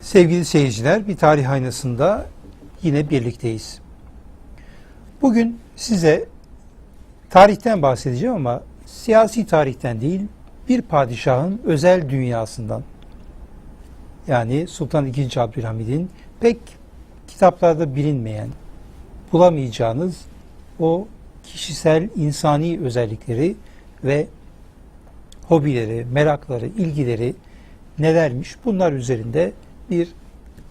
Sevgili seyirciler, bir tarih aynasında yine birlikteyiz. Bugün size tarihten bahsedeceğim ama siyasi tarihten değil, bir padişahın özel dünyasından. Yani Sultan II. Abdülhamid'in pek kitaplarda bilinmeyen, bulamayacağınız o kişisel insani özellikleri ve hobileri, merakları, ilgileri nelermiş bunlar üzerinde bir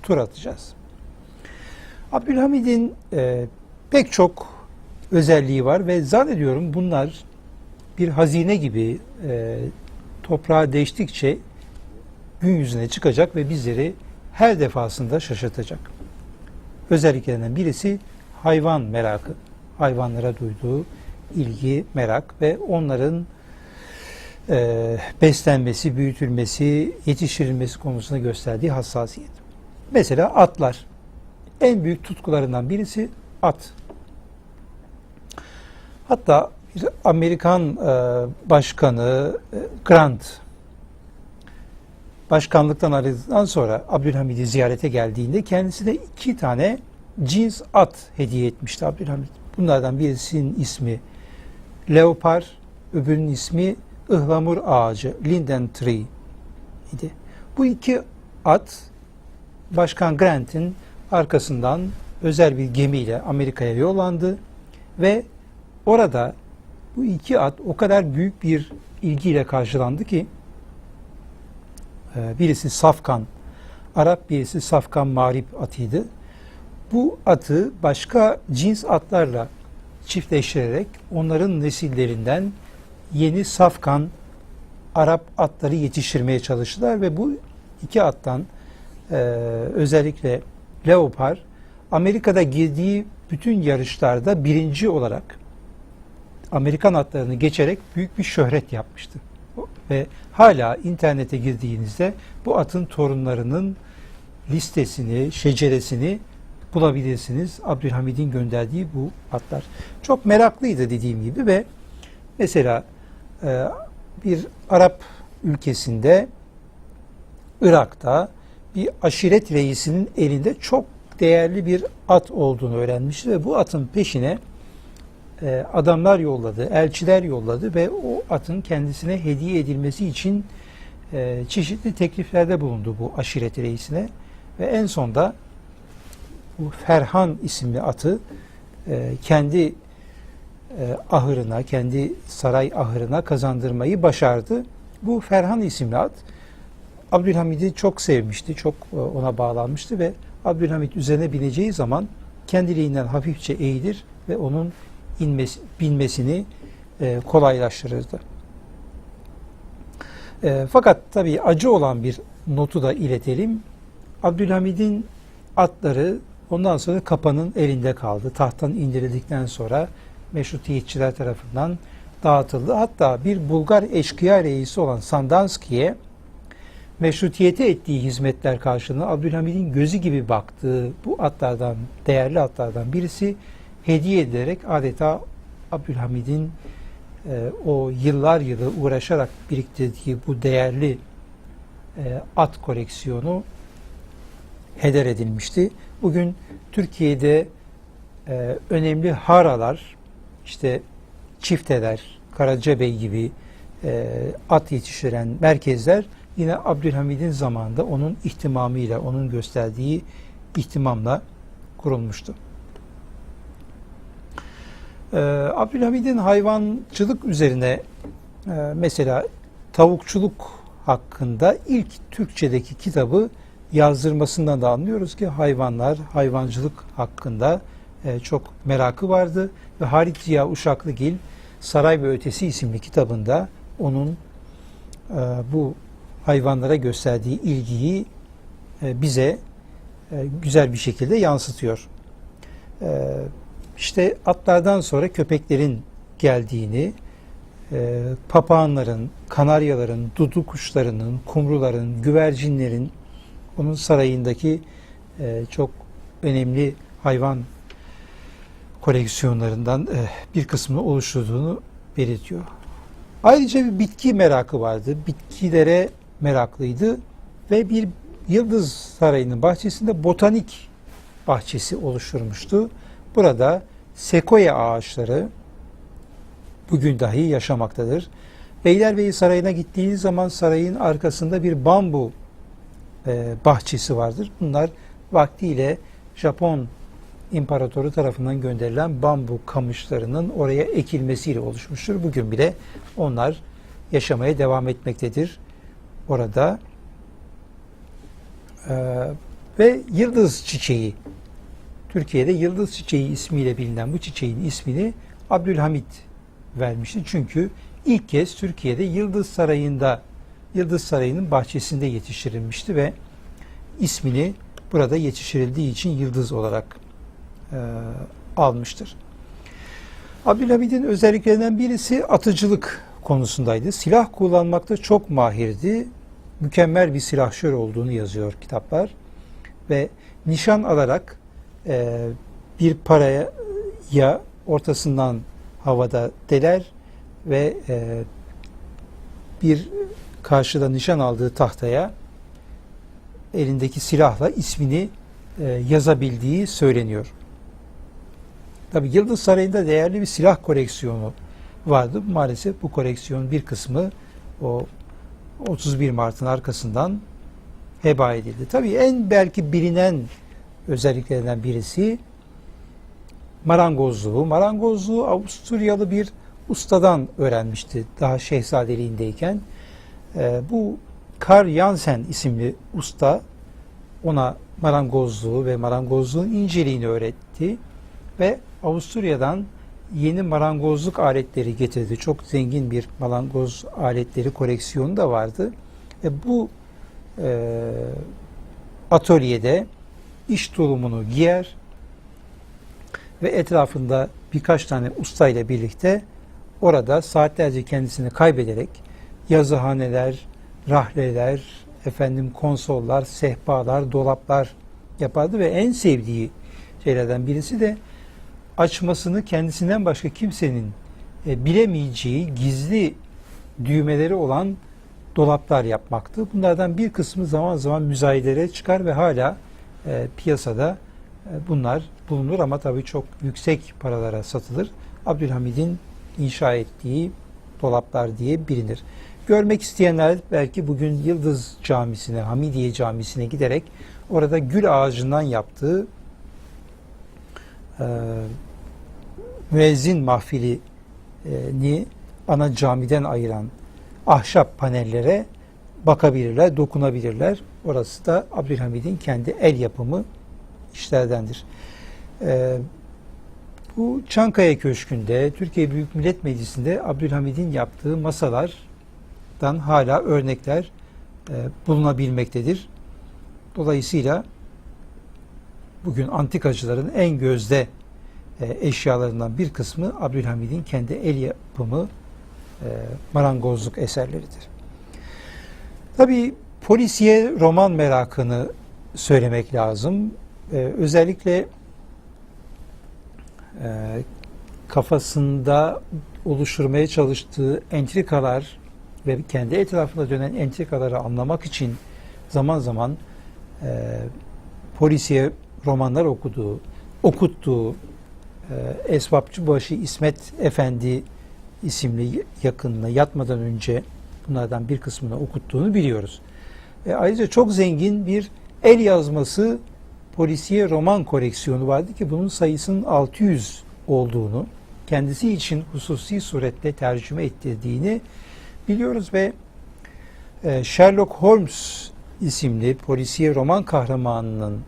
tur atacağız. Abdülhamid'in e, pek çok özelliği var ve zannediyorum bunlar bir hazine gibi e, toprağa değiştikçe gün yüzüne çıkacak ve bizleri her defasında şaşırtacak. Özelliklerinden birisi hayvan merakı. Hayvanlara duyduğu ilgi, merak ve onların e, beslenmesi, büyütülmesi, yetiştirilmesi konusunda gösterdiği hassasiyet. Mesela atlar. En büyük tutkularından birisi at. Hatta Amerikan e, başkanı e, Grant başkanlıktan ayrıldıktan sonra Abdülhamid'i ziyarete geldiğinde kendisine iki tane cins at hediye etmişti Abdülhamid. Bunlardan birisinin ismi Leopar, öbürünün ismi ıhlamur ağacı, linden tree idi. Bu iki at Başkan Grant'in arkasından özel bir gemiyle Amerika'ya yollandı ve orada bu iki at o kadar büyük bir ilgiyle karşılandı ki e, birisi Safkan Arap, birisi Safkan Marip atıydı. Bu atı başka cins atlarla çiftleştirerek onların nesillerinden yeni safkan Arap atları yetiştirmeye çalıştılar ve bu iki attan e, özellikle Leopard Amerika'da girdiği bütün yarışlarda birinci olarak Amerikan atlarını geçerek büyük bir şöhret yapmıştı. Ve hala internete girdiğinizde bu atın torunlarının listesini, şeceresini bulabilirsiniz. Abdülhamid'in gönderdiği bu atlar. Çok meraklıydı dediğim gibi ve mesela bir Arap ülkesinde Irak'ta bir aşiret reisinin elinde çok değerli bir at olduğunu öğrenmişti ve bu atın peşine e, adamlar yolladı, elçiler yolladı ve o atın kendisine hediye edilmesi için e, çeşitli tekliflerde bulundu bu aşiret reisine ve en sonda bu Ferhan isimli atı kendi e, ahırına, kendi saray ahırına kazandırmayı başardı. Bu Ferhan isimli at Abdülhamid'i çok sevmişti, çok e, ona bağlanmıştı ve Abdülhamid üzerine bineceği zaman kendiliğinden hafifçe eğilir ve onun inmesi, binmesini e, kolaylaştırırdı. E, fakat tabii acı olan bir notu da iletelim. Abdülhamid'in atları ondan sonra kapanın elinde kaldı. Tahttan indirildikten sonra meşrutiyetçiler tarafından dağıtıldı. Hatta bir Bulgar eşkıya reisi olan Sandanski'ye meşrutiyete ettiği hizmetler karşılığında Abdülhamid'in gözü gibi baktığı bu atlardan, değerli atlardan birisi hediye edilerek adeta Abdülhamid'in e, o yıllar yılı uğraşarak biriktirdiği bu değerli e, at koleksiyonu heder edilmişti. Bugün Türkiye'de e, önemli haralar, işte Çifteler, Karacabey gibi e, at yetiştiren merkezler yine Abdülhamid'in zamanında onun ihtimamıyla, onun gösterdiği ihtimamla kurulmuştu. Ee, Abdülhamid'in hayvancılık üzerine e, mesela tavukçuluk hakkında ilk Türkçedeki kitabı yazdırmasından da anlıyoruz ki hayvanlar, hayvancılık hakkında e, çok merakı vardı ve Halit Ziya Uşaklıgil Saray ve Ötesi isimli kitabında onun e, bu hayvanlara gösterdiği ilgiyi e, bize güzel bir şekilde yansıtıyor. E, işte atlardan sonra köpeklerin geldiğini, e, papağanların, kanaryaların, dudu kuşlarının, kumruların, güvercinlerin onun sarayındaki çok önemli hayvan koleksiyonlarından eh, bir kısmını oluşturduğunu belirtiyor. Ayrıca bir bitki merakı vardı. Bitkilere meraklıydı ve bir Yıldız Sarayı'nın bahçesinde botanik bahçesi oluşturmuştu. Burada sekoya ağaçları bugün dahi yaşamaktadır. Beylerbeyi Sarayı'na gittiğiniz zaman sarayın arkasında bir bambu e, bahçesi vardır. Bunlar vaktiyle Japon imparatoru tarafından gönderilen bambu kamışlarının oraya ekilmesiyle oluşmuştur. Bugün bile onlar yaşamaya devam etmektedir. Orada Ee, ve yıldız çiçeği Türkiye'de yıldız çiçeği ismiyle bilinen bu çiçeğin ismini Abdülhamit vermişti. Çünkü ilk kez Türkiye'de Yıldız Sarayı'nda Yıldız Sarayı'nın bahçesinde yetiştirilmişti ve ismini burada yetiştirildiği için yıldız olarak e, almıştır. Abdülhamid'in özelliklerinden birisi atıcılık konusundaydı. Silah kullanmakta çok mahirdi. Mükemmel bir silahşör olduğunu yazıyor kitaplar. Ve nişan alarak e, bir paraya ya ortasından havada deler ve e, bir karşıda nişan aldığı tahtaya elindeki silahla ismini e, yazabildiği söyleniyor. Tabi Yıldız Sarayı'nda değerli bir silah koleksiyonu vardı. Maalesef bu koleksiyonun bir kısmı o 31 Mart'ın arkasından heba edildi. Tabi en belki bilinen özelliklerinden birisi marangozluğu. Marangozluğu Avusturyalı bir ustadan öğrenmişti daha şehzadeliğindeyken. E, bu Karl Jansen isimli usta ona marangozluğu ve marangozluğun inceliğini öğretti ve Avusturya'dan yeni marangozluk aletleri getirdi. Çok zengin bir marangoz aletleri koleksiyonu da vardı. Ve bu e, atölyede iş tulumunu giyer ve etrafında birkaç tane usta ile birlikte orada saatlerce kendisini kaybederek yazıhaneler, rahleler, efendim konsollar, sehpalar, dolaplar yapardı ve en sevdiği şeylerden birisi de açmasını kendisinden başka kimsenin e, bilemeyeceği gizli düğmeleri olan dolaplar yapmaktı. Bunlardan bir kısmı zaman zaman müzayedelere çıkar ve hala e, piyasada e, bunlar bulunur ama tabii çok yüksek paralara satılır. Abdülhamid'in inşa ettiği dolaplar diye bilinir. Görmek isteyenler belki bugün Yıldız Camisi'ne, Hamidiye Camisi'ne giderek orada gül ağacından yaptığı e, müezzin mahfilini ana camiden ayıran ahşap panellere bakabilirler, dokunabilirler. Orası da Abdülhamid'in kendi el yapımı işlerdendir. Ee, bu Çankaya Köşkü'nde, Türkiye Büyük Millet Meclisi'nde Abdülhamid'in yaptığı masalardan hala örnekler e, bulunabilmektedir. Dolayısıyla bugün antikacıların en gözde e, eşyalarından bir kısmı Abdülhamid'in kendi el yapımı e, marangozluk eserleridir. Tabii polisiye roman merakını söylemek lazım. E, özellikle kafasında oluşturmaya çalıştığı entrikalar ve kendi etrafında dönen entrikaları anlamak için zaman zaman e, polisiye romanlar okuduğu, okuttuğu e, Esvapçıbaşı İsmet Efendi isimli yakınına yatmadan önce bunlardan bir kısmını okuttuğunu biliyoruz. E, ayrıca çok zengin bir el yazması polisiye roman koleksiyonu vardı ki bunun sayısının 600 olduğunu, kendisi için hususi surette tercüme ettirdiğini biliyoruz ve e, Sherlock Holmes isimli polisiye roman kahramanının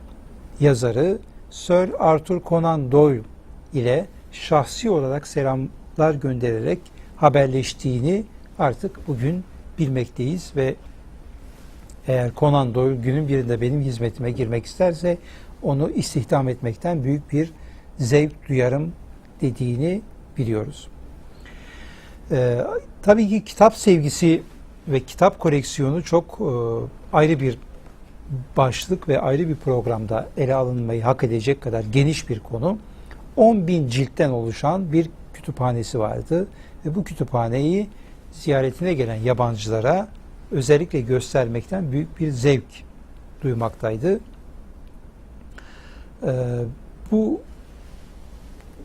yazarı Sir Arthur Conan Doyle ile şahsi olarak selamlar göndererek haberleştiğini artık bugün bilmekteyiz ve eğer Conan Doyle günün birinde benim hizmetime girmek isterse onu istihdam etmekten büyük bir zevk duyarım dediğini biliyoruz. Ee, tabii ki kitap sevgisi ve kitap koleksiyonu çok e, ayrı bir başlık ve ayrı bir programda ele alınmayı hak edecek kadar geniş bir konu. 10 bin ciltten oluşan bir kütüphanesi vardı ve bu kütüphaneyi ziyaretine gelen yabancılara özellikle göstermekten büyük bir zevk duymaktaydı. Ee, bu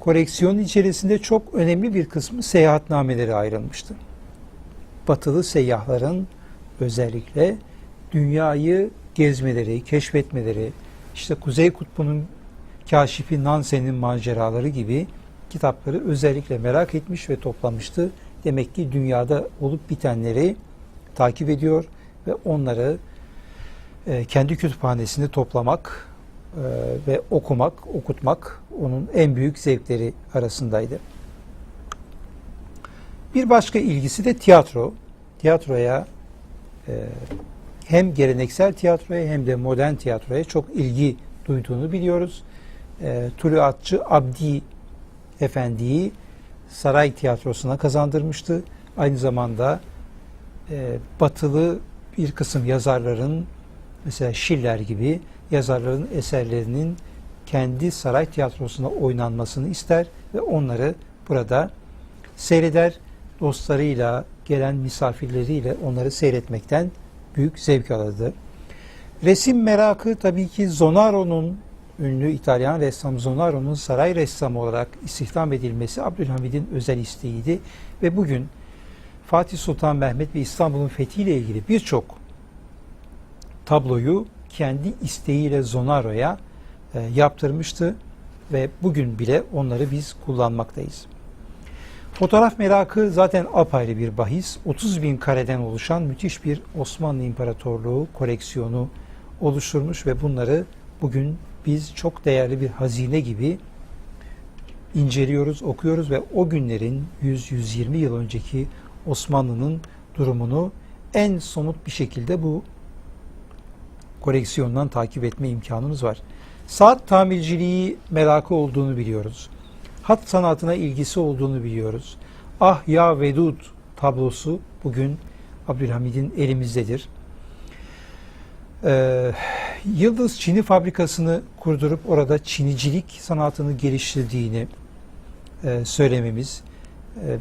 koleksiyonun içerisinde çok önemli bir kısmı seyahatnameleri ayrılmıştı. Batılı seyyahların özellikle dünyayı gezmeleri, keşfetmeleri, işte Kuzey Kutbu'nun Kaşifi Nansen'in maceraları gibi kitapları özellikle merak etmiş ve toplamıştı. Demek ki dünyada olup bitenleri takip ediyor ve onları e, kendi kütüphanesinde toplamak e, ve okumak, okutmak onun en büyük zevkleri arasındaydı. Bir başka ilgisi de tiyatro. Tiyatroya e, hem geleneksel tiyatroya hem de modern tiyatroya çok ilgi duyduğunu biliyoruz. E, Tuluatçı Abdi Efendi'yi saray tiyatrosuna kazandırmıştı. Aynı zamanda e, batılı bir kısım yazarların mesela Schiller gibi yazarların eserlerinin kendi saray tiyatrosuna oynanmasını ister ve onları burada seyreder. Dostlarıyla, gelen misafirleriyle onları seyretmekten büyük zevk alırdı. Resim merakı tabii ki Zonaro'nun ünlü İtalyan ressam Zonaro'nun saray ressamı olarak istihdam edilmesi Abdülhamid'in özel isteğiydi ve bugün Fatih Sultan Mehmet ve İstanbul'un fethiyle ilgili birçok tabloyu kendi isteğiyle Zonaro'ya e, yaptırmıştı ve bugün bile onları biz kullanmaktayız. Fotoğraf merakı zaten apayrı bir bahis. 30 bin kareden oluşan müthiş bir Osmanlı İmparatorluğu koleksiyonu oluşturmuş ve bunları bugün biz çok değerli bir hazine gibi inceliyoruz, okuyoruz ve o günlerin 100-120 yıl önceki Osmanlı'nın durumunu en somut bir şekilde bu koleksiyondan takip etme imkanımız var. Saat tamirciliği merakı olduğunu biliyoruz. Hat sanatına ilgisi olduğunu biliyoruz. Ah Ya Vedud tablosu bugün Abdülhamid'in elimizdedir. Ee, Yıldız Çini fabrikasını kurdurup orada çinicilik sanatını geliştirdiğini e, söylememiz e,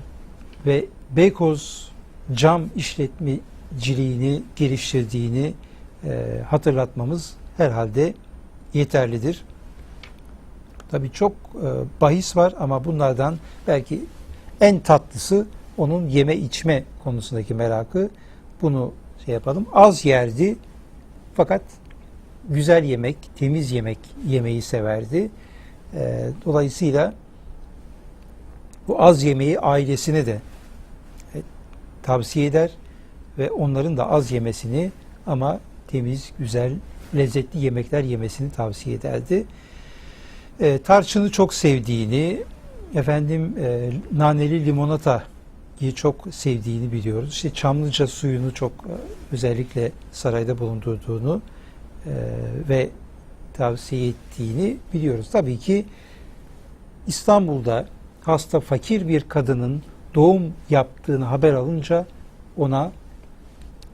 ve Beykoz cam işletmeciliğini geliştirdiğini e, hatırlatmamız herhalde yeterlidir. Tabii çok e, bahis var ama bunlardan belki en tatlısı onun yeme içme konusundaki merakı. Bunu şey yapalım. Az yerdi fakat güzel yemek, temiz yemek yemeyi severdi. E, dolayısıyla bu az yemeği ailesine de e, tavsiye eder ve onların da az yemesini ama temiz, güzel, lezzetli yemekler yemesini tavsiye ederdi. E, tarçını çok sevdiğini, efendim e, naneli limonatayı çok sevdiğini biliyoruz. İşte Çamlıca suyunu çok e, özellikle sarayda bulundurduğunu e, ve tavsiye ettiğini biliyoruz. Tabii ki İstanbul'da hasta fakir bir kadının doğum yaptığını haber alınca ona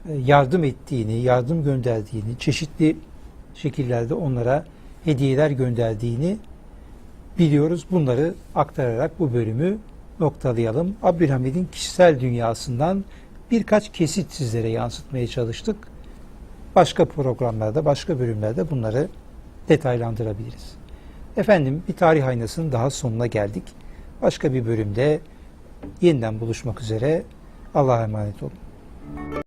e, yardım ettiğini, yardım gönderdiğini, çeşitli şekillerde onlara hediyeler gönderdiğini biliyoruz. Bunları aktararak bu bölümü noktalayalım. Abdülhamid'in kişisel dünyasından birkaç kesit sizlere yansıtmaya çalıştık. Başka programlarda, başka bölümlerde bunları detaylandırabiliriz. Efendim bir tarih aynasının daha sonuna geldik. Başka bir bölümde yeniden buluşmak üzere. Allah'a emanet olun.